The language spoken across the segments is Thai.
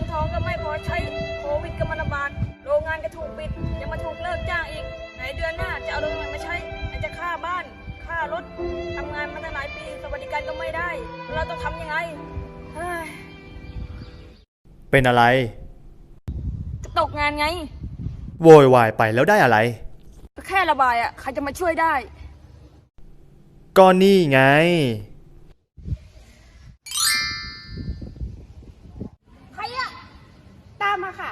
นทองก็ไม่พอใช้โควิดก็มันระบาดโรงงานก็ถูกปิด ยังมาถูกเลิกจ้างอีก ไหนเดือนหน้าจะเอาเงินมาใช้จะค่าบ้านค่ารถทำงานมาตั้งหลายปีสวัสดิการก็ไม่ได้ เราต้องทำยังไงเป็นอะไรตกงานไง โวยวายไปแล้วได้อะไร แค่ระบายอะใครจะมาช่วยได้ ก็นี่ไง มาค่ะ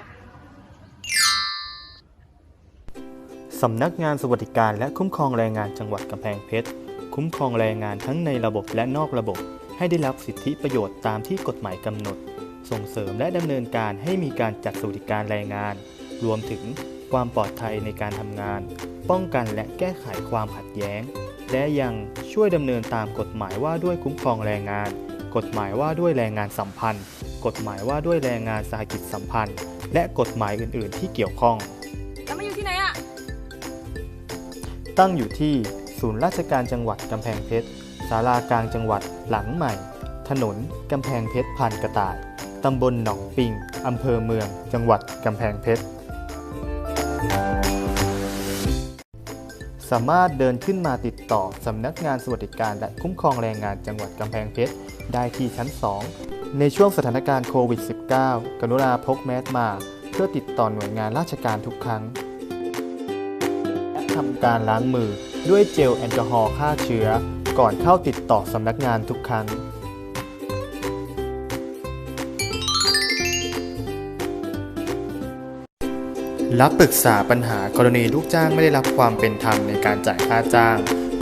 สำนักงานสวัสดิการและคุ้มครองแรงงานจังหวัดกำแพงเพชร คุ้มครองแรงงานทั้งในระบบและนอกระบบ ให้ได้รับสิทธิประโยชน์ตามที่กฎหมายกำหนด ส่งเสริมและดำเนินการให้มีการจัดสวัสดิการแรงงาน รวมถึงความปลอดภัยในการทำงาน ป้องกันและแก้ไขความขัดแย้ง และยังช่วยดำเนินตามกฎหมายว่าด้วยคุ้มครองแรงงาน กฎหมายว่าด้วยแรงงานสัมพันธ์ กฎหมายว่าด้วยแรงงานสหกิจสัมพันธ์ และกฎหมายอื่น ๆ ที่เกี่ยวข้อง แล้วมาอยู่ที่ไหนอะตั้งอยู่ที่ศูนย์ราชการจังหวัดกำแพงเพชรศาลากลางจังหวัดหลังใหม่ ถนนกำแพงเพชรผ่านกระต่ายตำบลหนองปิงอำเภอเมือง จังหวัดกำแพงเพชร สามารถเดินขึ้นมาติดต่อสำนักงานสวัสดิการและคุ้มครองแรงงานจังหวัดกำแพงเพชร ได้ที่ชั้น 2 ในช่วงสถานการณ์โควิด -19 กรุณาพกแมสมา เพื่อติดต่อหน่วยงานราชการทุกครั้งและทำการล้างมือด้วยเจลแอลกอฮอล์ฆ่าเชื้อ ก่อนเข้าติดต่อสำนักงานทุกครั้ง รับปรึกษาปัญหากรณีลูกจ้างไม่ได้รับความเป็นธรรมในการจ่ายค่าจ้าง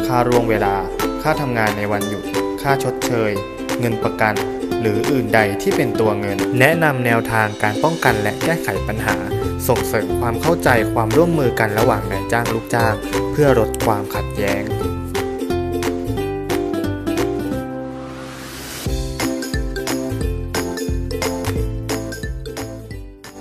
ค่าร่วงเวลา ค่าทำงานในวันหยุด ค่าชดเชย เงินประกัน หรืออื่นใดที่เป็นตัวเงิน แนะนำแนวทางการป้องกันและแก้ไขปัญหา ส่งเสริมความเข้าใจความร่วมมือกันระหว่างนายจ้างลูกจ้าง เพื่อลดความขัดแย้ง